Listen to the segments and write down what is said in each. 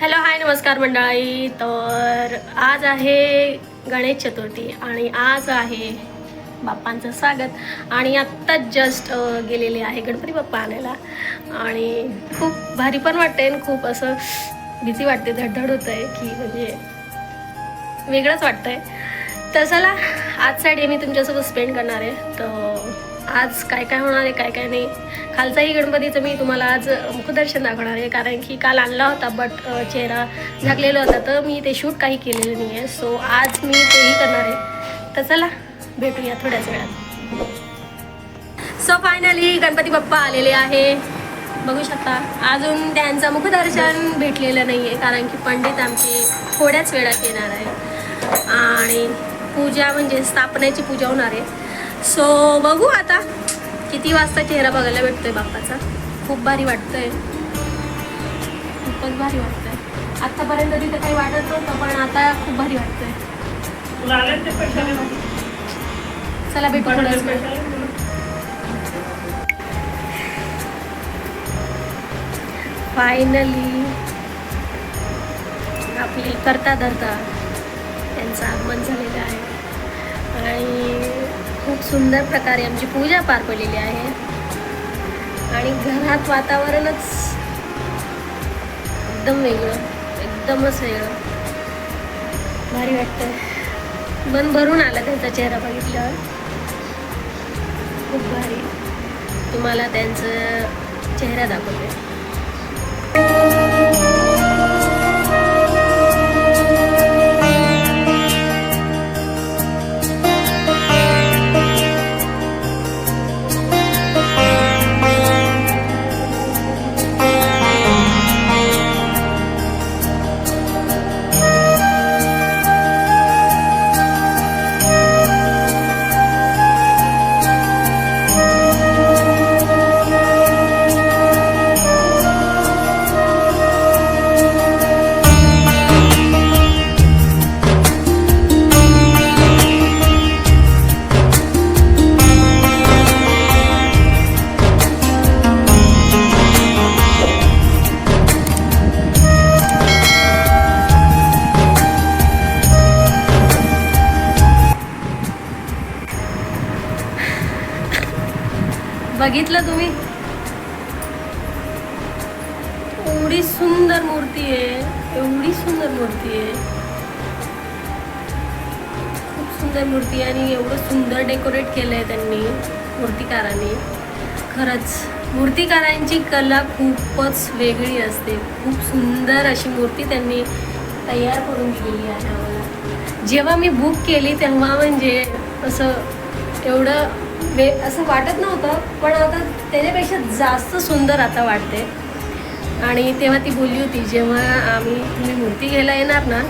Hello hi नमस्कार मंडळी. तर आज आहे गणेश चतुर्थी आणि आज आहे बाप्पांचं स्वागत. आणि आत्ताच जस्ट गेलेले आहे गणपती बाप्पा आणायला. आणि खूप भारी पण वाटते आणि खूप असं भीती वाटते धडधड होत आहे की म्हणजे वेगळंच वाटतंय. तर चला साईड डे मी तुमच्यासोबत स्पेंड करणार आहे. तर आज काय काय होणार आहे काय काय नाही. खालचाही गणपतीचं मी तुम्हाला आज मुखदर्शन दाखवणार आहे कारण की काल आणला होता बट चेहरा झाकलेला होता तर मी ते शूट काही केलेलं नाही आहे सो आज मी तेही करणार आहे. तर चला भेटूया थोड्याच वेळात. सो फायनली गणपती बाप्पा आलेले आहे. बघू शकता अजून त्यांचं मुखदर्शन भेटलेलं नाही आहे कारण की पंडित आमचे थोड्याच वेळात येणार आहे. आणि पूजा म्हणजे स्थापनेची पूजा होणार आहे. सो बघू आता. किती वाजता चेहरा बघायला भेटतोय बाप्पाचा. खूप भारी वाटतंय. खूपच भारी वाटतंय. आतापर्यंत तिथं काही वाटत नव्हतं पण आता खूप भारी वाटतंय. चला भेटू फायनली आपली करता धरता. त्यांचं आगमन झालेलं आहे. आणि खूप सुंदर प्रकारे आमची पूजा पार पडलेली आहे. आणि घरात वातावरणच एकदम वेगळं एकदमच वेगळं. भारी वाटतं मन भरून आला त्यांचा चेहरा बघितल्यावर. खूप भारी. तुम्हाला त्यांचं चेहरा दाखवते. बघितलं तुम्ही? एवढी सुंदर मूर्ती आहे. एवढी सुंदर मूर्ती आहे. खूप सुंदर मूर्ती आहे आणि एवढं सुंदर डेकोरेट केलं आहे त्यांनी मूर्तिकारांनी. खरंच मूर्तिकारांची कला खूपच वेगळी असते. खूप सुंदर अशी मूर्ती त्यांनी तयार करून दिलेली आहे आम्हाला. जेव्हा मी बुक केली तेव्हा म्हणजे असं एवढं वे असं वाटत नव्हतं पण आता त्याच्यापेक्षा जास्त सुंदर आता वाटते. आणि तेव्हा ती बोलली होती जेव्हा आम्ही तुम्ही मूर्ती घ्यायला येणार ना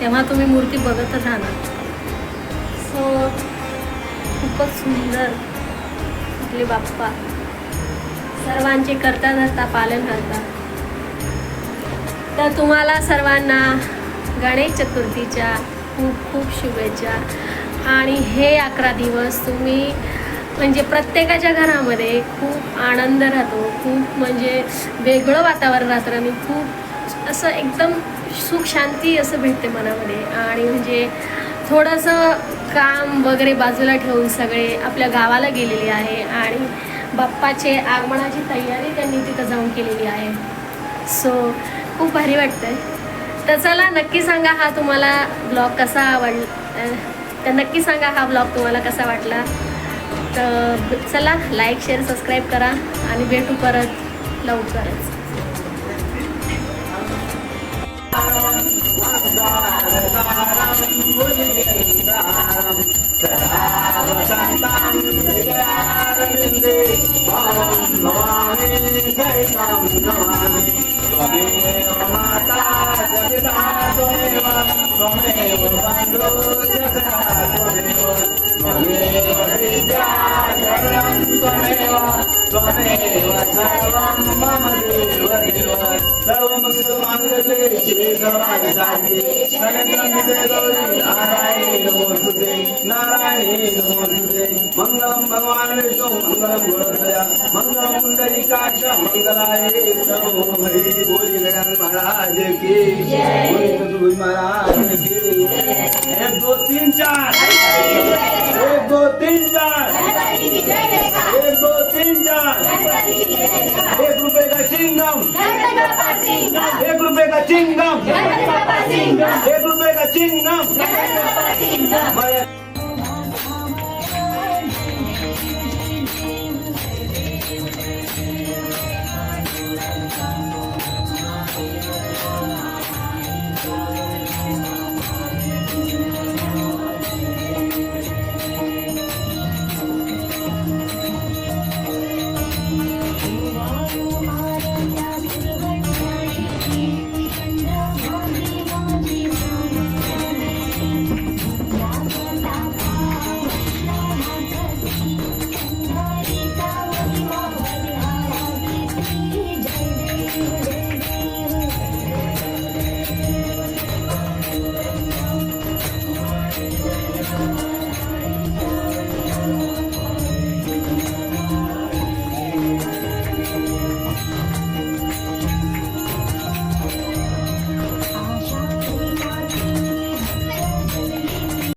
तेव्हा तुम्ही मूर्ती बघतच राहणार. सो खूपच सुंदर आपले बाप्पा. सर्वांचे करता धरता पालन करता. तर तुम्हाला सर्वांना गणेश चतुर्थीच्या खूप खूप शुभेच्छा. आणि हे अकरा दिवस तुम्ही म्हणजे प्रत्येकाच्या घरामध्ये खूप आनंद राहतो खूप म्हणजे वेगळं वातावरण राहतं आणि खूप असं एकदम सुख शांती असं भेटते मनामध्ये. आणि म्हणजे थोडंसं काम वगैरे बाजूला ठेवून सगळे आपल्या गावाला गेलेले आहे आणि बाप्पाचे आगमनाची तयारी त्यांनी तिथं जाऊन केलेली आहे. सो खूप भारी वाटतंय. तर चला नक्की सांगा हा तुम्हाला ब्लॉग कसा आवडला तर नक्की सांगा हा ब्लॉग तुम्हाला कसा वाटला तर चला लाईक शेअर सबस्क्राईब करा आणि भेटू परत लवकरच Twameva देव सर्वं मम देव देव सर्वमङ्गलमाङ्गल्ये शिवे सर्वाधिसाधि शरण्यं गौरी नारायणे नमोस्तुते नारायणे नमोस्तुते मङ्गलं भगवान् विष्णु मङ्गलं गुरुदया मङ्गलं पुण्डरीकाक्ष मङ्गलाय सर्वो हरि बोली गजानन महाराज की बोली महाराज की एक दो तीन चार। एक दो तीन चार। एक दो तीन चार एक रुपए का चिंगम एक रुपए का चिंगम एक रुपए का चिंगम